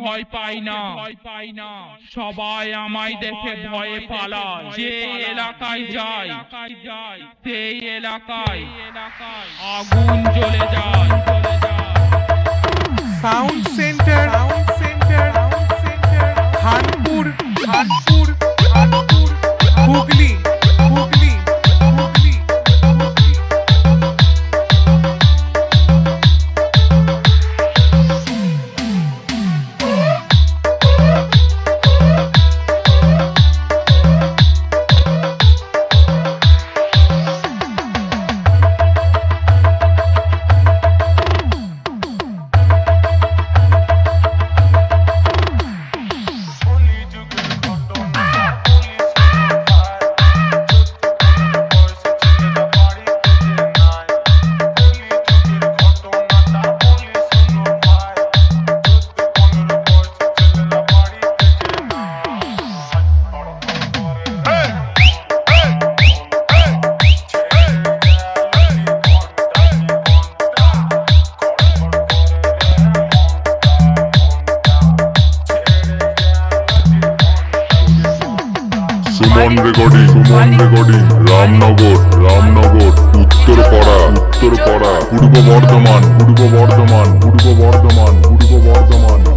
ভয় পাই না। ভয় পাই না সবাই আমায় দেখে ভয়ে পালায়। যে এলাকায় যায় সেই এলাকায় আগুন জ্বলে যায়। সাউন্ড সে sound Suman recording Suman recording. Ramnagar Ramnagar, Uttarpara Uttarpara. Purba Bardhaman Purba Bardhaman পূর্ব বর্ধমান পূর্ব বর্ধমান।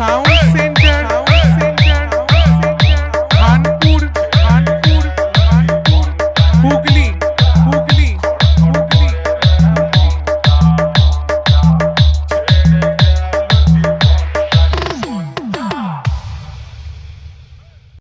Só um